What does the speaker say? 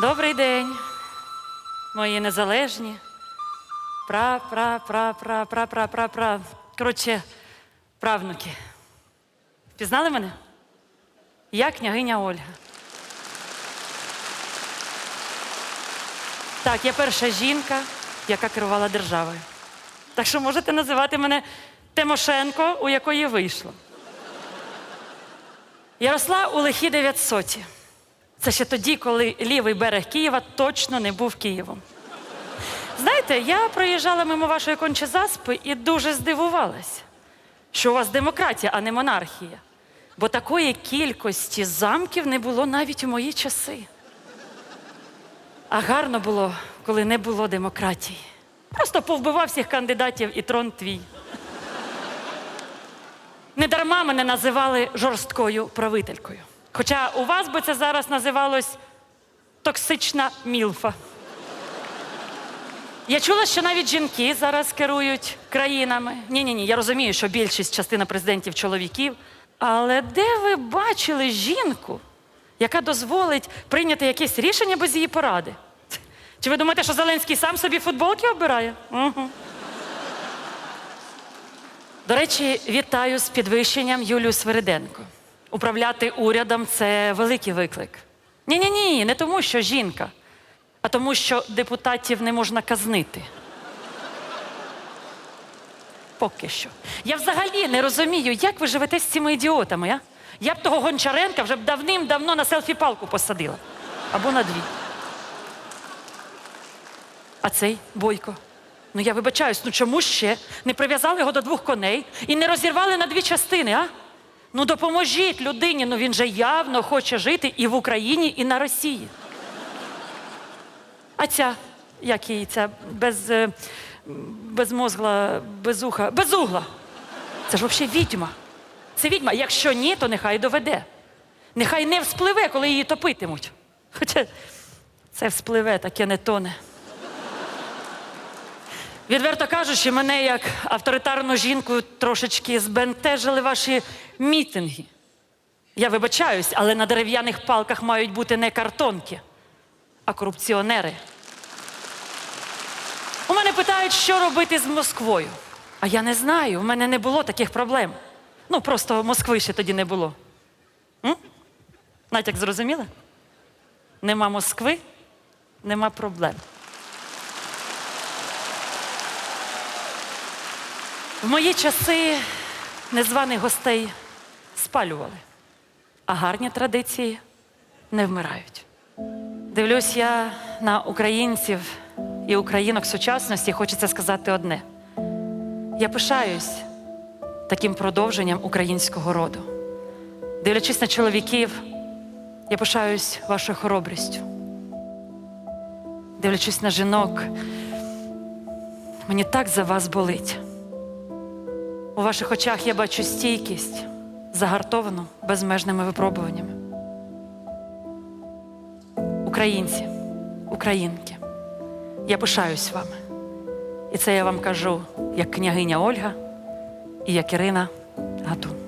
Добрий день, мої незалежні. Пра, пра, пра, пра, пра, пра, пра, пра. Коротше, правнуки. Пізнали мене? Я княгиня Ольга. Так, я перша жінка, яка керувала державою. Так що можете називати мене Тимошенко, у якої вийшло. Я росла у лихі 900. Це ще тоді, коли лівий берег Києва точно не був Києвом. Знаєте, я проїжджала мимо вашої кончезаспи і дуже здивувалась, що у вас демократія, а не монархія. Бо такої кількості замків не було навіть у мої часи. А гарно було, коли не було демократії. Просто повбивав всіх кандидатів і трон твій. Недарма мене називали жорсткою правителькою. Хоча у вас би це зараз називалось токсична мілфа. Я чула, що навіть жінки зараз керують країнами. Ні, ні, ні, я розумію, що більшість частина президентів чоловіків. Але де ви бачили жінку, яка дозволить прийняти якесь рішення без її поради? Чи ви думаєте, що Зеленський сам собі футболки обирає? Угу. До речі, вітаю з підвищенням Юлію Свириденко. Управляти урядом це великий виклик. Ні, ні, ні, не тому, що жінка, а тому, що депутатів не можна казнити. Поки що. Я взагалі не розумію, як ви живете з цими ідіотами, а? Я б того Гончаренка вже б давним-давно на селфі-палку посадила. Або на дві. А цей бойко. Ну я вибачаюсь, ну чому ще не прив'язали його до двох коней і не розірвали на дві частини, а? Ну допоможіть людині, ну він же явно хоче жити і в Україні, і на Росії. А ця, як її, ця без, е, безмозгла, безуха, безугла. Це ж взагалі відьма. Це відьма. Якщо ні, то нехай доведе. Нехай не вспливе, коли її топитимуть. Хоча це вспливе, таке не тоне. Відверто кажучи, мене як авторитарну жінку трошечки збентежили ваші мітинги. Я вибачаюсь, але на дерев'яних палках мають бути не картонки, а корупціонери. У мене питають, що робити з Москвою. А я не знаю, у мене не було таких проблем. Ну, просто Москви ще тоді не було. М? Натяк зрозуміла? Нема Москви, нема проблем. В мої часи незваних гостей спалювали, а гарні традиції не вмирають. Дивлюсь я на українців і українок сучасності, хочеться сказати одне: я пишаюсь таким продовженням українського роду. Дивлячись на чоловіків, я пишаюсь вашою хоробрістю. Дивлячись на жінок, мені так за вас болить. У ваших очах я бачу стійкість, загартовану безмежними випробуваннями. Українці, українки, я пишаюсь вами. І це я вам кажу як княгиня Ольга і як Ірина Гатун.